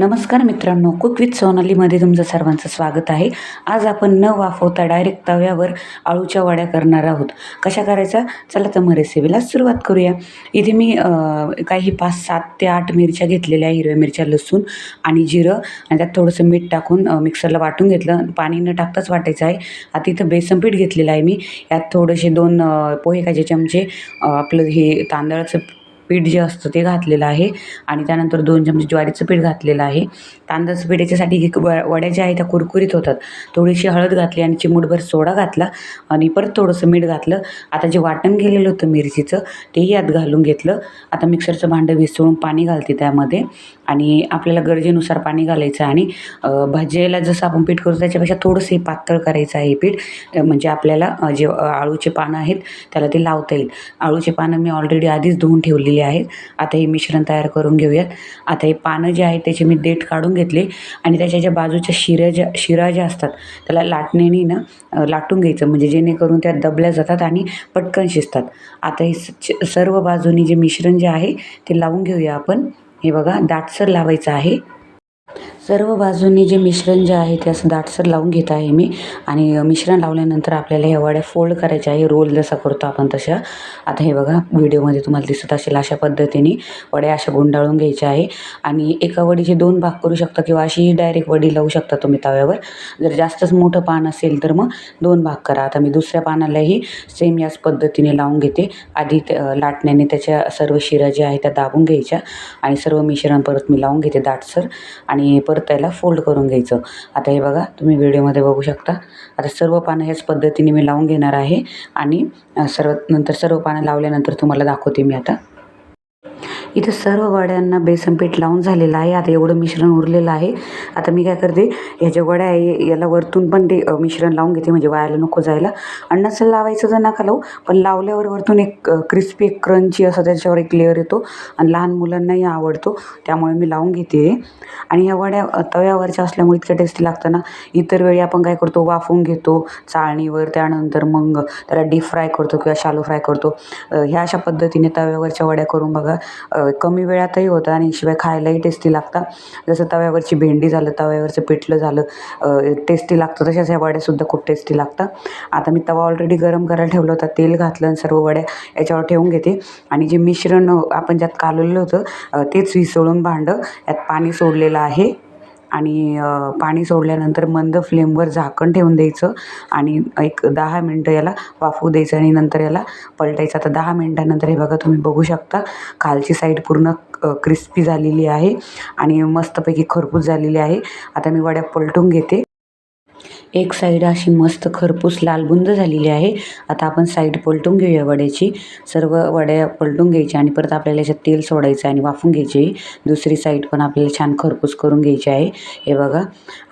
नमस्कार मित्रांनो cook with सोनालीमध्ये तुमचं सर्वांचं स्वागत आहे. आज आपण न वाफवता डायरेक्ट तव्यावर आळूच्या वड्या करणार आहोत. कशा करायचा? चला तर मग रेसिपीला सुरुवात करूया. इथे मी काही पाच सात ते आठ मिरच्या घेतलेल्या आहे हिरव्या मिरच्या लसूण आणि जिरं. आणि त्यात थोडंसं मीठ टाकून मिक्सरला वाटून घेतलं. पाणी न टाकताच वाटायचं आहे. आता इथं बेसन पीठ घेतलेलं आहे मी. यात थोडेसे दोन पोहे खायचे चमचे आपलं हे तांदळाचं पीठ जे असतं ते घातलेलं आहे आणि त्यानंतर दोन चमचे ज्वारीचं पीठ घातलेलं आहे. तांदळाचं पीठ याच्यासाठी व वड्या ज्या आहेत त्या कुरकुरीत होतात. थोडीशी हळद घातली आणि चिमूटभर सोडा घातला आणि परत थोडंसं मीठ घातलं. आता जे वाटण केलेलं होतं मिरचीचं तेही यात घालून घेतलं. आता मिक्सरचं भांडं विसळून पाणी घालते त्यामध्ये आणि आपल्याला गरजेनुसार पाणी घालायचं आणि अं, भाजीला जसं आपण पीठ करतो त्याच्यापेक्षा थोडंसं हे पातळ करायचं आहे हे पीठ. म्हणजे आपल्याला जे आळूचे पानं आहेत त्याला ते लावता येईल. आळूचे पानं मी ऑलरेडी आधीच धुवून ठेवलेली आहेत. आता हे मिश्रण तयार करून घेऊयात. आता हे पानं जे आहेत त्याचे मी देठ काढून घेतले आणि त्याच्या ज्या बाजूच्या शिऱ्या ज्या शिरा ज्या असतात त्याला लाटण्याने ना लाटून घ्यायचं. म्हणजे जेणेकरून त्या दबल्या जातात आणि पटकन शिजतात. आता हे स- सर्व बाजूनी जे मिश्रण जे आहे ते लावून घेऊया आपण. हे बघा दाटसर लावायचं आहे. सर्व बाजूंनी जे मिश्रण जे आहे ते असं दाटसर लावून घेत आहे मी. आणि मिश्रण लावल्यानंतर आपल्याला ह्या वड्या फोल्ड करायच्या आहे. रोल जसा करतो आपण तशा. आता हे बघा व्हिडिओमध्ये तुम्हाला दिसत असेल अशा पद्धतीने वड्या अशा गुंडाळून घ्यायच्या आहे. आणि एका वडीचे दोन भाग करू शकता किंवा अशी डायरेक्ट वडी लावू शकता तुम्ही तव्यावर. जर जास्तच मोठं पान असेल तर मग दोन भाग करा. आता मी दुसऱ्या पानालाही सेम याच पद्धतीने लावून घेते. आधी लाटण्याने त्याच्या सर्व शिरा ज्या आहेत त्या दाबून घ्यायच्या. आणि सर्व मिश्रण परत मी लावून घेते दाटसर. आणि परत त्याला फोल्ड करून घ्यायचं. आता हे बघा तुम्ही व्हिडिओमध्ये बघू शकता. आता सर्व पानं ह्याच पद्धतीने मी लावून घेणार आहे. आणि सर्व नंतर सर्व पानं लावल्यानंतर तुम्हाला दाखवते मी आता. इथं सर्व वड्यांना बेसन पीठ लावून झालेलं आहे. आता एवढं मिश्रण उरलेलं आहे. आता मी काय करते ह्याच्या वड्या आहे याला वरतून पण ते मिश्रण लावून घेते म्हणजे वायाला नको जायला. आणि नसेल लावायचं तर नका लावू पण लावल्यावर वरतून एक क्रिस्पी एक क्रंची असं त्याच्यावर एक लेअर येतो. आणि लहान मुलांनाही आवडतो. त्यामुळे मी लावून घेते. आणि ह्या वड्या तव्यावरच्या असल्यामुळे इतक्या टेस्टी लागतं ना इतर वेळी आपण काय करतो वाफवून घेतो चाळणीवर त्यानंतर मग त्याला डीप फ्राय करतो किंवा शालो फ्राय करतो. ह्या अशा पद्धतीने तव्यावरच्या वड्या करून बघा. कमी वेळातही होतं आणि शिवाय खायलाही टेस्टी लागतात जसं तव्यावरची भेंडी झालं तव्यावरचं पिठलं झालं टेस्टी लागतं. तशाच ह्या वड्यासुद्धा खूप टेस्टी लागतात आता मी तवा ऑलरेडी गरम करायला ठेवला होता तेल घातलं आणि सर्व वड्या याच्यावर ठेवून घेते. आणि जे मिश्रण आपण ज्यात कालवलेलं होतं तेच विसळून भांडं यात पाणी सोडलेलं आहे. आणि पाणी सोडल्यानंतर मंद फ्लेमवर झाकण ठेवून द्यायचं आणि एक दहा मिनटं याला वाफू द्यायचं आणि नंतर याला पलटायचं. आता दहा मिनटानंतर हे बघा तुम्ही बघू शकता खालची साईड पूर्ण क्रिस्पी झालेली आहे आणि मस्तपैकी खरपूस झालेली आहे. आता मी वड्या पलटून घेते. एक साईड अशी मस्त खरपूस लालबुंद झालेली आहे. आता आपण साईड पलटून घेऊया वड्याची. सर्व वड्या पलटून घ्यायच्या आणि परत आपल्याला याच्यात तेल सोडायचं आणि वाफून घ्यायची. दुसरी साईड पण आपल्याला छान खरपूस करून घ्यायची आहे. हे बघा.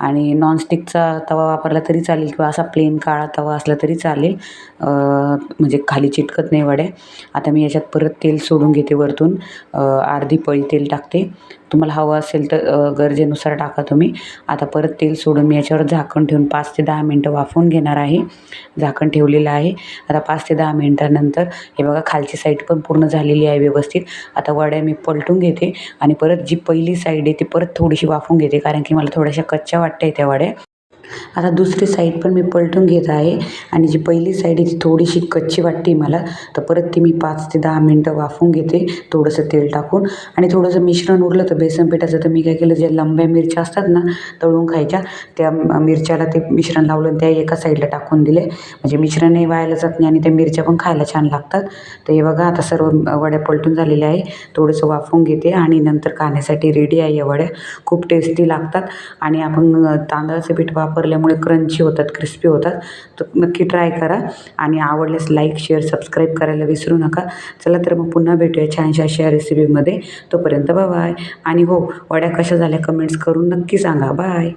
आणि नॉनस्टिकचा तवा वापरला तरी चालेल किंवा असा प्लेन काळा तवा असला तरी चालेल. म्हणजे खाली चिटकत नाही वड्या. आता मी याच्यात परत तेल सोडून घेते वरतून. अर्धी पळी तेल टाकते. तुम्हाला हवं असेल तर गरजेनुसार टाका तुम्ही. आता परत तेल सोडून मी याच्यावर झाकण ठेवून पाच पाच ते दहा मिनटं वाफवून घेणार आहे. झाकण ठेवलेलं आहे. आता पाच ते दहा मिनटानंतर हे बघा खालची साईड पण पूर्ण झालेली आहे व्यवस्थित. आता वड्या मी पलटून घेते आणि परत जी पहिली साईड आहे ती परत थोडीशी वाफवून घेते. कारण की मला थोड्याशा कच्च्या वाटत आहे त्या वड्या. आता दुसरी साईड पण मी पलटून घेत आहे. आणि जी पहिली साईड आहे ती थोडीशी कच्ची वाटते मला. तर परत ती मी पाच ते दहा मिनटं वाफवून घेते थोडंसं तेल टाकून. आणि थोडंसं मिश्रण उरलं तर बेसन पिठाचं तर मी काय केलं ज्या लंब्या मिरच्या असतात ना तळून खायच्या त्या मिरच्याला ते मिश्रण लावलं त्या एका साईडला टाकून दिले. म्हणजे मिश्रणही वायाला जात नाही आणि त्या मिरच्या पण खायला छान लागतात. तर हे बघा आता सर्व वड्या पलटून झालेल्या आहे. थोडंसं वाफवून घेते आणि नंतर खाण्यासाठी रेडी आहे या वड्या. खूप टेस्टी लागतात. आणि आपण तांदळाचं पीठ वापरल्यामुळे क्रंची होतात क्रिस्पी होतात. तर नक्की ट्राय करा आणि आवडल्यास लाईक शेअर सबस्क्राईब करायला विसरू नका. चला तर मग पुन्हा भेटूया छानशा अशा रेसिपीमध्ये तोपर्यंत बाय आणि हो वड्या कशा झाल्या कमेंट्स करून नक्की सांगा. बाय